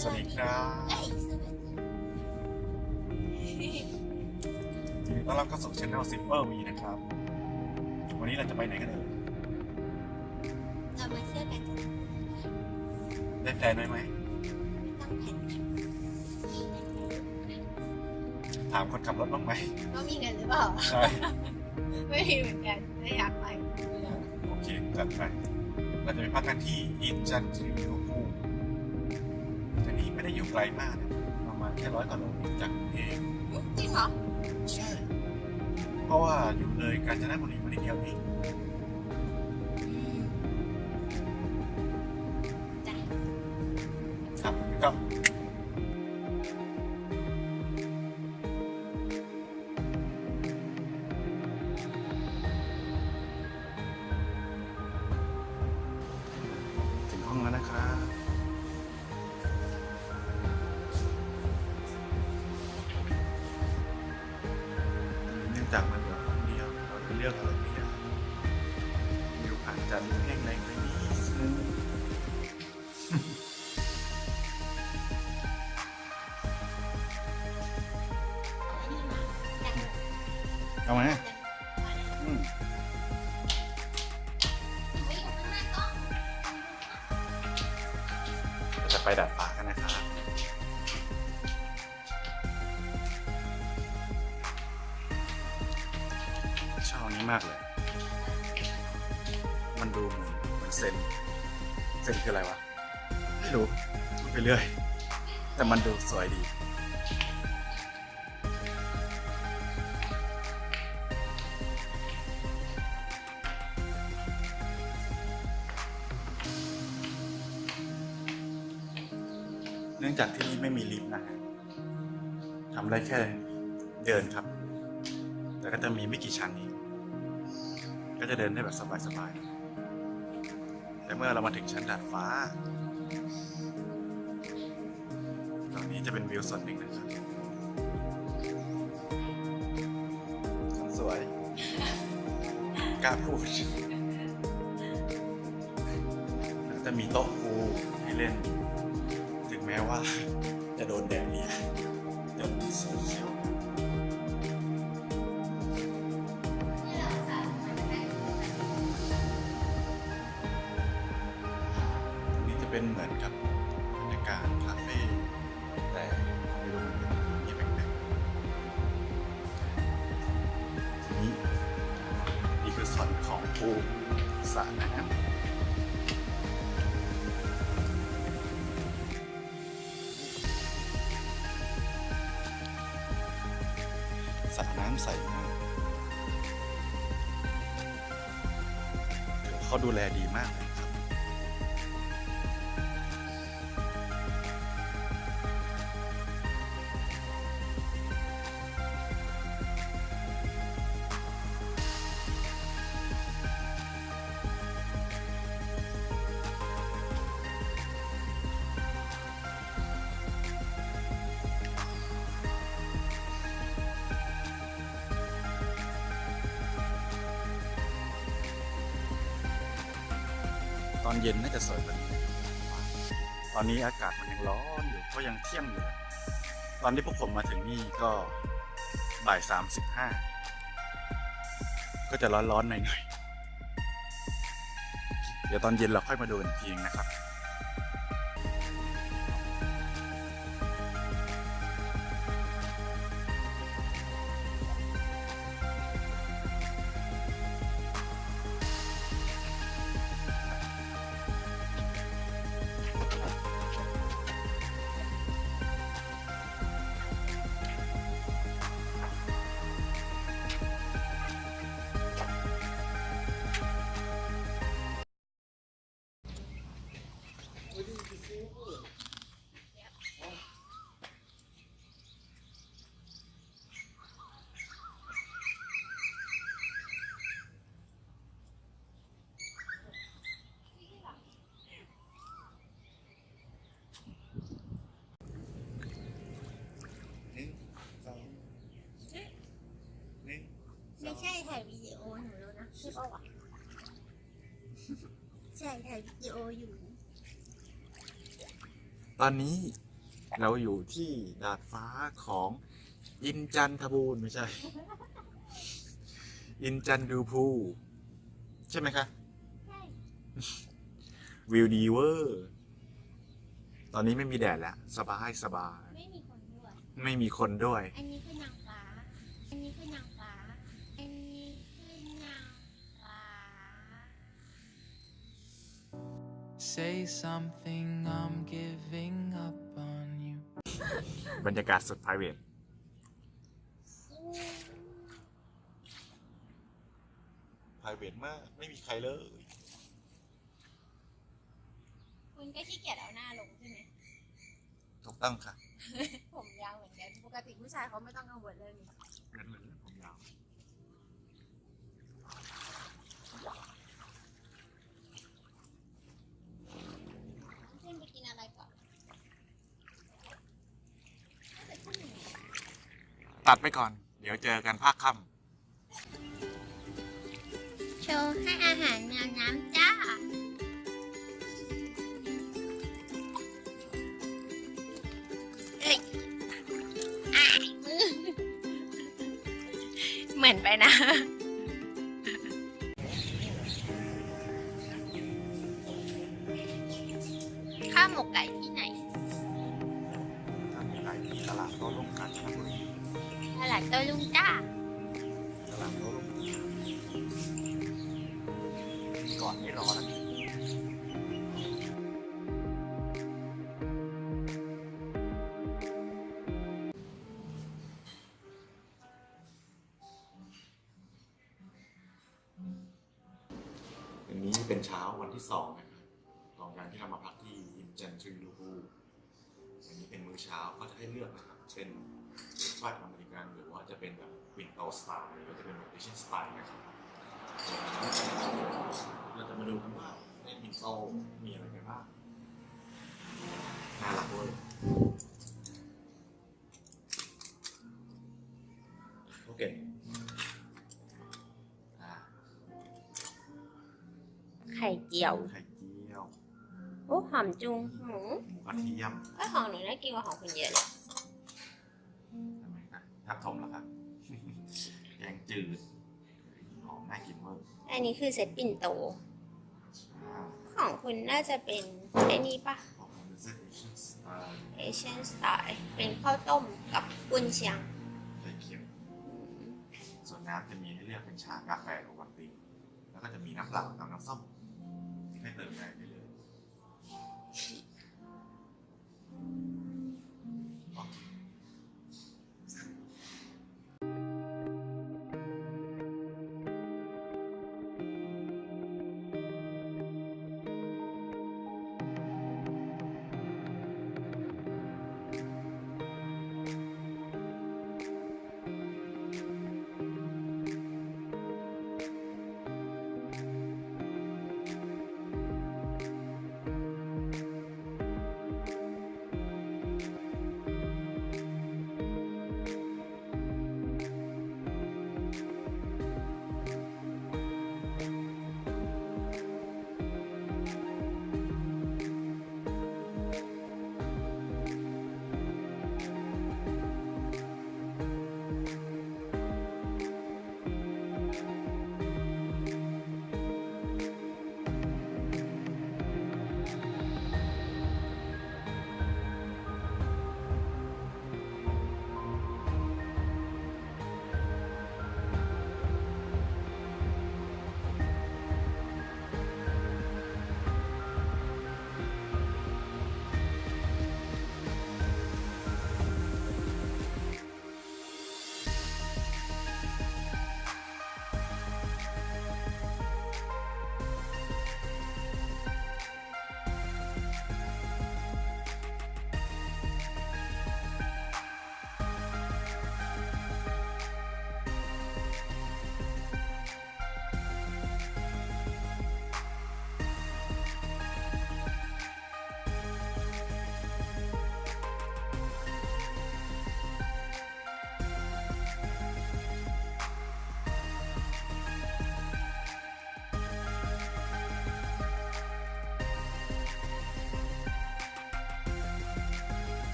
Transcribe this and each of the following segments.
สวัสดีครับเอ้ยสวัสดียินดีต้อนรับเข้าสู่ช anel Simple V นะครับ วันนี้เราจะไปไหนกันเอ่ยเรามาเที่ยวกันจะได้แพลนไว้ไหมต้องแผนถามคนขับรถบ้างไหม ว่ามีเงินหรือเปล่า ใช่ ไม่มีเหมือนกันไม่อยากไป โอเคจัดไป เราจะไปพักกันที่อินจันทรีโอคู แต่นี่ไม่ได้อยู่ไกลมากนะประมาณแค่ร้อยกว่าโลจากกรุงเทพจริงเหรอ ใช่ เพราะว่าอยู่เลยกาญจนบุรีมานิดเดียวเอง ไปดัดฟ้ากันนะครับชอบนนี้มากเลย มันดูเหมือนเหมือนเซนเซนคืออะไรวะ ไม่รู้พูดไปเรื่อย แต่มันดูสวยดี นื่องจากที่นี่ไม่มีลิฟต์นะฮะทำได้แค่เดินครับ แต่ก็จะมีไม่กี่ชั้นนี้ ก็จะเดินได้แบบสบายๆ แต่เมื่อเรามาถึงชั้นดาดฟ้า ตรงนี้จะเป็นวิวส่วนหนึ่งนะครับคนสวยกล้าพูด ว่าจะโดนแดดเนี่ยจนสีเขียวตรงนี้จะเป็นเหมือนกับบรรยากาศคาเฟ่แต่ไม่รู้มันเป็นเงียบแปลกๆนี้นี่คือส่วนของภูสระน้ำ เขาดูแลดีมาก อนเย็นน่าจะสวยกว่านี้ตอนนี้อากาศมันยังร้อนอยู่เพราะยังเที่ยงอยู่ ตอนที่พวกผมมาถึงนี่ก็บ่ายสามสิบห้าก็จะร้อนๆหน่อยๆเดี๋ยวตอนเย็นเราค่อยมาดูกันอีกทีนึงนะครับ ถ่ายวิดีโออยู่ ตอนนี้เราอยู่ที่ดาดฟ้าของอินจันทบูรณ์ไม่ใช่ อินจันดูพูใช่ไหมคะ ใช่ วิวดีเวอร์ ตอนนี้ไม่มีแดดแล้ว สบายสบาย ไม่มีคนด้วย ไม่มีคนด้วย อันนี้คือนางฟ้า อันนี้คือนาง Say something, I'm giving up on you. บรรยากาศสุด private ไพรเวทมาก ไม่มีใครเลย คุณก็ขี้เกียจเอาหน้าลงใช่ไหม ถูกต้องค่ะผมยาวเหมือนกัน ปกติผู้ชายเขาไม่ต้องกังวลเรื่องนี้เงินเหมือนเรื่องผมยาว ขึ้นไปกินอะไรก่อนน่าจะขึ้นหนึ่ง ตัดไปก่อน เดี๋ยวเจอกันภาคค่โชว์ให้อาหารแมวน้ำจ้าเอ้ยอ้ายมือเหมือนไปนะข้าวหมกไก่ที่ไหนำทำขายที่ตลาดโต้รุ่งกาญจนบุรี ตลาดโตลุงจ้าตลาดโต้รุ่งก่อนไม่รอแล้ววันนี้เป็นเช้าวันที่สองนะครับของการที่เรามาพักที่อินจันทรีลูบูอันนี้เป็นมื้อเช้าก็จะให้เลือกนะครับเป็น เบรคฟาสต์อเมริกันหรือว่าจะเป็นแบบวินโตสไตล์หรือว่าจะเป็นแบบเอเชียนสไตล์นะครับเราจะมาดูกันว่าในวินโตมีอะไรกันบ้างน่ารักเว้ยโอเคอ่าไข่เจียว ไข่เจียว โอ้หอมจุงหมูหมูกระเทียมเอ้ยของหนูน่ากินกว่าของคุณเยอะเลยใช่ไหมครับ ทับถมแล้วครับแกงจืดหอมน่ากินเวอร์อันนี้คือเซตปิ่นโตอ่าของคุณน่าจะเป็นไอ้นี่ปะของมันเป็นเซตเอเชียนสไตล์เอเชียนสไตล์เป็นข้าวต้มกับกุนเชียงไข่เค็มส่วนน้ำจะมีให้เลือกเป็นชากาแฟโอวัลตินแล้วก็จะมีน้ำเปล่ากับน้ำส้มให้เติมได้เรื่อย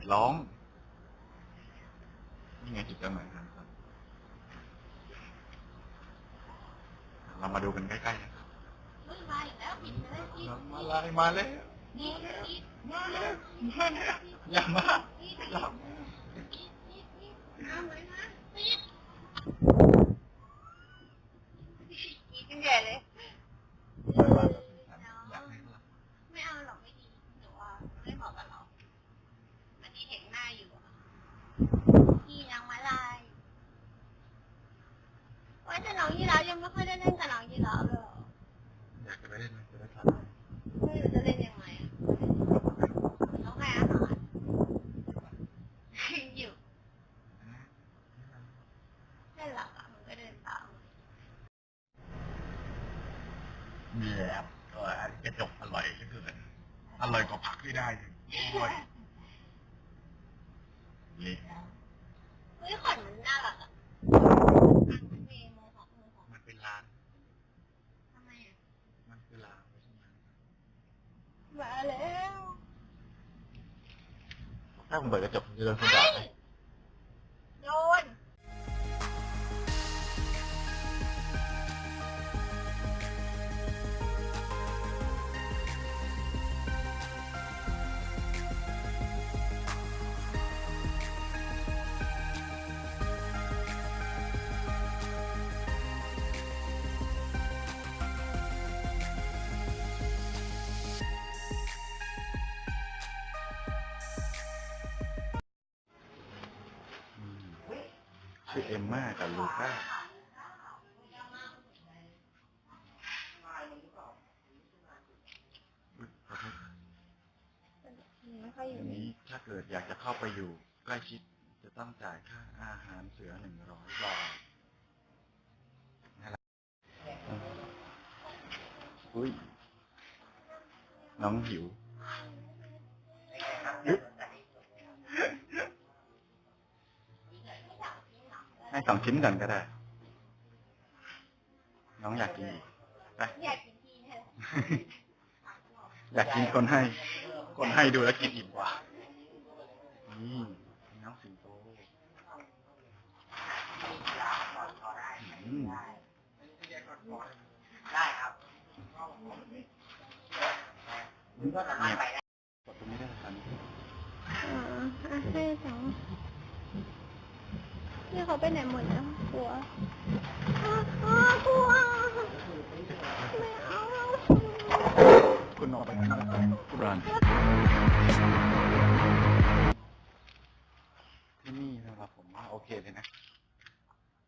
ดร้อง นี่ไงจุดกำเนิดครับ เรามาดูกันใกล้ๆนะครับอุ้ยมาอีกแล้วปิดเลยปิดมาลายมาแล้วปิดปิดมาแล้วมาแล้วอย่ามาหลับ ปิดปิดปิดเอาไว้นะปิดปิดกันใหญ่เลย อยากให้หลับ ไม่เอาหรอกไม่ดีหนูว่าไม่เหมาะกับเรามันที่เห็นหน้าอยู่อะพี่นางมาลายว่าแต่น้องยีราฟยังไม่ค่อยได้เล่นกับน้องยีราฟเลยเหรอ อยากจะไปเล่นไหมจะได้ทัน ไม่รู้จะเล่นยังไงอะต้องให้อาหารอยู่เล่นหลักอะมันก็เดินตาม แย่เออกระจกอร่อยเหลือเกินอร่อยกว่าผักที่ได้โอ้ย นี่เฮ้ยขนมันน่ารักอะมันมีมือของมือของมันเป็นร้าน ทำไมอะมันคือร้านมาแล้วถ้าผมเปิดกระจกผมจะโดนคนด่าไหม ชื่อเอมม่ากับลูก้าอุ๊ยขอโทษไม่ค่อยออัยู่นนี้ถ้าเกิดอยากจะเข้าไปอยู่ ใกล้ชิดจะต้องจ่ายค่าอาหารเสือหนึ่งร้อยบาทนะครับอุ้ยน้องหิว ให้สองชิ้นก่อนก็ได้ น้องอยากกินอีกไปอยากกินทีแท้อยากกินคนให้ คนให้ดูแล้วกินอิ่มกว่านี่น้องสิงโตอืมได้ครับนี่ก็สามารถไปได้กดตรงนี้ได้ทันอ่าให้จัง นี่เขาไปไหนหมดแล้วกลัวอ่าอ่ากลัว ไม่เอา คุณออกไปข้างนอกรันที่นี่นะครับผมว่าโอเคเลยนะ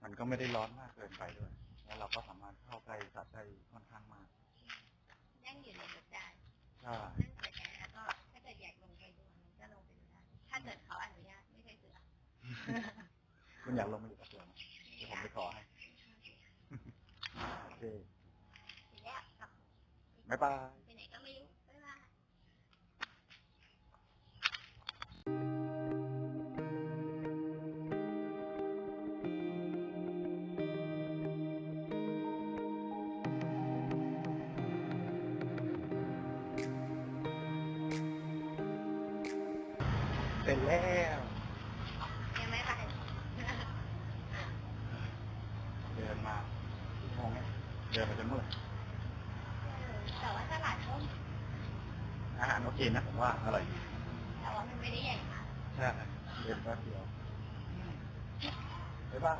มันก็ไม่ได้ร้อนมากเกินไปด้วย ไปขอให้โอเคทีแรกกลับบ๊ายบาย เนี้ยเดินมาจนเมื่อยแต่ว่าตลาดต้มอาหารโอเคนะผมว่าอร่อยดีแต่ว่ามันไม่ได้ใหญ่มากใช่เดินแป๊บเดียวบ๊ายบาย